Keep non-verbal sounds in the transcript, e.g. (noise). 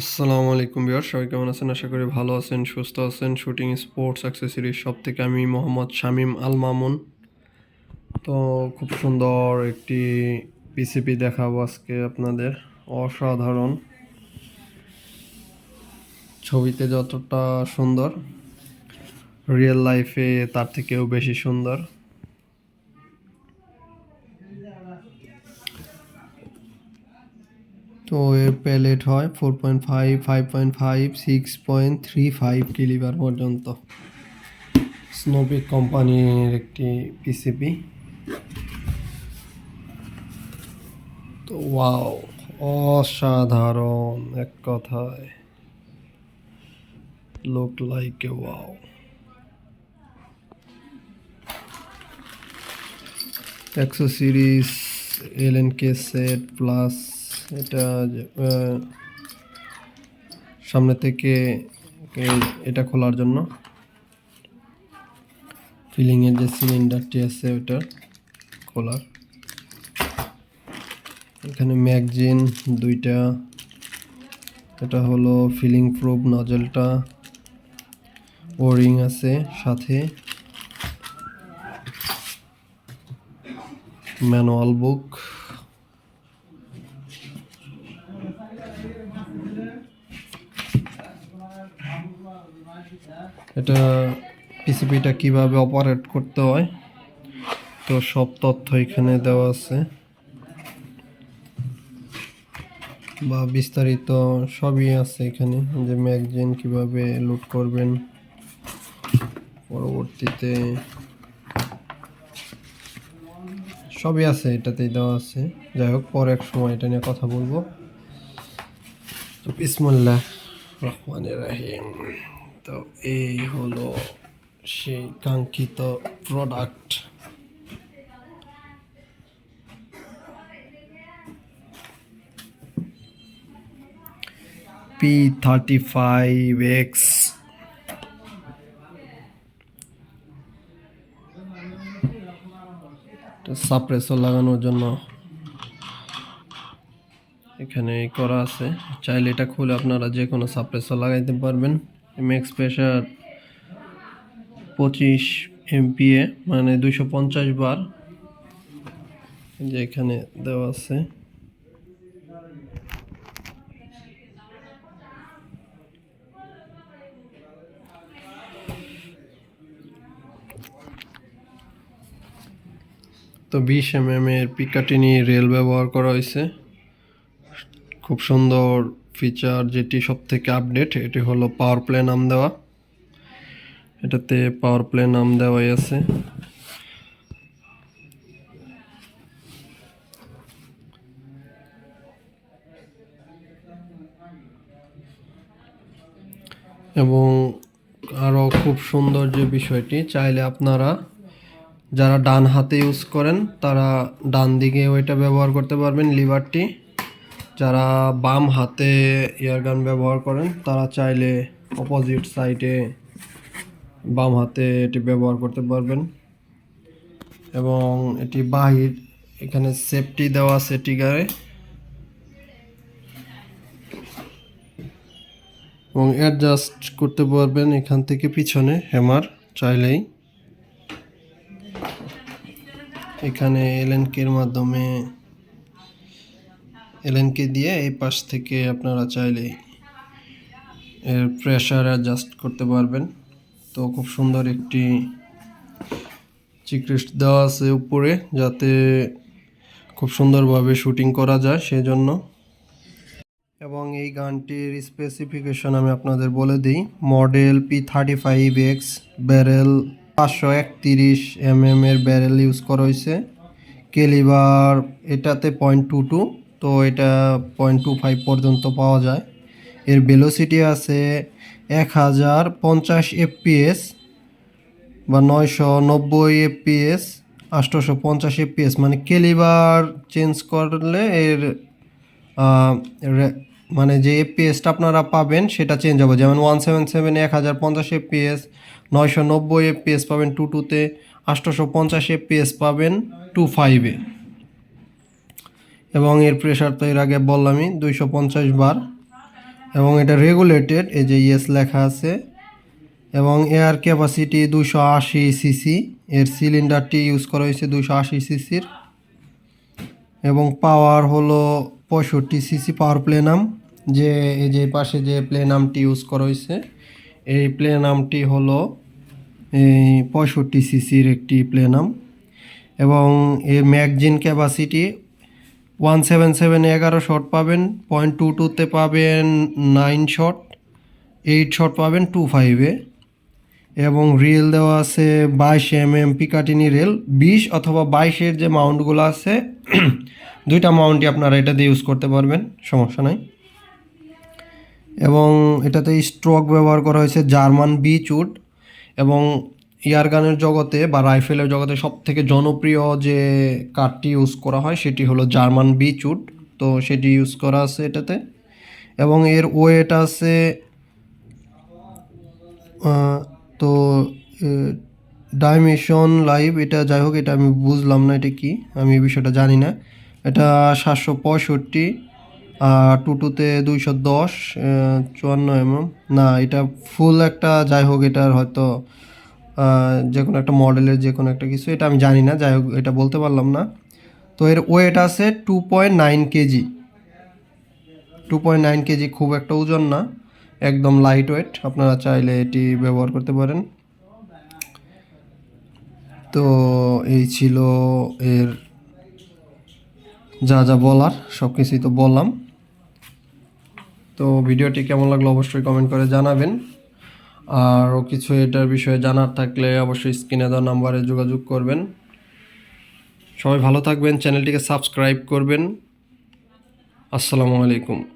আসসালামু আলাইকুম বিয়ার সবাই কেমন আছেন? আশা করি ভালো আছেন, সুস্থ আছেন। শুটিং স্পোর্টস অ্যাক্সেসরিজ সব থেকে আমি মোহাম্মদ শামীম আল মামুন। তো খুব সুন্দর একটি পিসিপি দেখাবো আজকে আপনাদের। অসাধারণ। ছবিতে যতটা সুন্দর রিয়েল লাইফে তার থেকেও বেশি সুন্দর। তো এর প্যালেট হয় four point five five point five, six point three five caliber পর্যন্ত। স্নোপিক কোম্পানির একটি পিসিপি তো ওয়াও, অসাধারণ এক কথায়। লোক লাইক এ ওয়াও একশো series L N K set plus এটা সামনে থেকে এটা খোলার জন্য। ফিলিংয়ের যে সিলিন্ডারটি আছে ওটা খোলার। এখানে ম্যাগজিন দুইটা, এটা হলো ফিলিং প্রুফ নজলটা ওরিং আছে সাথে। ম্যানুয়াল বুক এটা পিসিপিটা কীভাবে অপারেট করতে হয়, তো সব তথ্য এখানে দেওয়া আছে। বা বিস্তারিত সবই আছে এখানে, যে ম্যাগজিন কীভাবে লুট করবেন। পরবর্তীতে সবই আছে, এটাতেই দেওয়া আছে। যাই হোক, পরে এক সময় এটা নিয়ে কথা বলব। তো বিসমুল্লাহ। রহমানের রাহিম। তো এই হলো সেই কাঙ্ক্ষিত product P thirty five X suppressor লাগানোর জন্য এখানে করা আছে। চাইলে এটা খুলে আপনারা যে কোনো সাপ্রেসর লাগাইতে পারবেন। ম্যাক্স প্রেশার পঁচিশ এমপিএ মানে দুইশো পঞ্চাশ বার। যে এখানে দেওয়া আছে। তো বিশ এম এম এর পিকাটিনি রেল ব্যবহার করা হয়েছে। খুব সুন্দর ফিচার যেটি সব থেকে আপডেট এটি হলো পাওয়ার প্লে নাম দেওয়া। এটাতে পাওয়ার প্লে নাম দেওয়াই আছে। এবং আরও খুব সুন্দর যে বিষয়টি, চাইলে আপনারা যারা ডান হাতে ইউজ করেন, তারা ডান দিকে ওইটা ব্যবহার করতে পারবেন লিভারটি যারা বাম হাতে এয়ারগান ব্যবহার করেন, তারা চাইলে অপোজিট সাইডে বাম হাতে এটি ব্যবহার করতে পারবেন। এবং এটি বাহির, এখানে সেফটি দেওয়া আছে টিগারে এবং অ্যাডজাস্ট করতে পারবেন এখান থেকে পিছনে হ্যামার চাইলেই। এখানে এলএনকের মাধ্যমে এলএনকে দিয়ে এই পাশ থেকে আপনারা চাইলে এর প্রেশার অ্যাডজাস্ট করতে পারবেন। তো খুব সুন্দর একটি চিক্রিস্ট দেওয়া আছে উপরে যাতে খুব সুন্দরভাবে শুটিং করা যায় সেজন্য। এবং এই গানটির স্পেসিফিকেশন আমি আপনাদের বলে দিই। Model P thirty five X barrel পাঁচশো একতিরিশ এম এম এর ব্যারেল ইউজ করা হয়েছে। কেলিবার এটাতে পয়েন্ট টু টু তো এটা পয়েন্ট টু ফাইভ পর্যন্ত পাওয়া যায়। এর ভেলোসিটি আছে এক হাজার পঞ্চাশ এফপিএস বা নয়শো নব্বই এফপিএস আষ্টশো পঞ্চাশ এফপিএস মানে কেলিবার চেঞ্জ করলে এর মানে যে এফপিএসটা আপনারা পাবেন সেটা চেঞ্জ হবে। যেমন ওয়ান সেভেন সেভেনে এক হাজার পঞ্চাশ এফপিএস নয়শো নব্বই এফপিএস পাবেন টু টুতে আষ্টশো পঞ্চাশ এফপিএস পাবেন টু ফাইভে এবং এর প্রেশার তো এর আগে বললামই, দুইশো পঞ্চাশ বার। এবং এটা রেগুলেটেড এই যে ইয়েস লেখা আছে। এবং এয়ার ক্যাপাসিটি দুশো আশি সিসি এর সিলিন্ডারটি ইউজ করা হয়েছে দুশো আশি সিসির এবং পাওয়ার হলো পঁয়ষট্টি সিসি পাওয়ার প্লেনাম যে এই যে পাশে যে প্লেনামটি ইউজ করা হয়েছে, এই প্লেনামটি হলো এই পঁয়ষট্টি সিসির একটি প্লেনাম এবং এর magazine capacity one seven seven এগারো শট পাবেন, পয়েন্ট টু টুতে পাবেন নাইন শট, এইট শট পাবেন টু ফাইভে এবং রিল দেওয়া আছে বাইশ এম এম পিকাটিনি রেল, বিশ অথবা বাইশের যে মাউন্টগুলো আছে, (clears throat) দুইটা মাউন্টই আপনারা এটা দিয়ে ইউজ করতে পারবেন, সমস্যা নাই। এবং এটাতে স্ট্রোক ব্যবহার করা হয়েছে জার্মান বি চুট, এবং ইয়ারগানের জগতে বা রাইফেলের জগতে সব থেকে জনপ্রিয় যে কাঠটি ইউজ করা হয় সেটি হলো জার্মান বি চুট তো সেটি ইউজ করা আছে এটাতে। এবং এর ওয়েট আছে তো ডাইমেশন লাইভ, এটা যাই হোক, এটা আমি বুঝলাম না এটা কি, আমি এই বিষয়টা জানি না। এটা সাতশো পঁয়ষট্টি আর টুটুতে দুইশো দশ চুয়ান্ন এমএম। না, এটা ফুল একটা যাই হোক, এটার হয়তো যে কোনো একটা মডেলের যে কোনো একটা কিছু, এটা আমি জানি না, যাই হোক, এটা বলতে পারলাম না। তো এর ওয়েট আছে two point nine KG two point nine KG খুব একটা ওজন না, একদম লাইট ওয়েট আপনারা চাইলে এটি ব্যবহার করতে পারেন। তো এই ছিল এর যা যা বলার, সব কিছুই তো বললাম। তো ভিডিওটি কেমন লাগল অবশ্যই কমেন্ট করে জানাবেন। আরও কিছু এটার বিষয়ে জানার থাকলে অবশ্যই স্ক্রিনে দেওয়া নাম্বারে যোগাযোগ করবেন। সবাই ভালো থাকবেন চ্যানেলটিকে সাবস্ক্রাইব করবেন। আসসালামু আলাইকুম।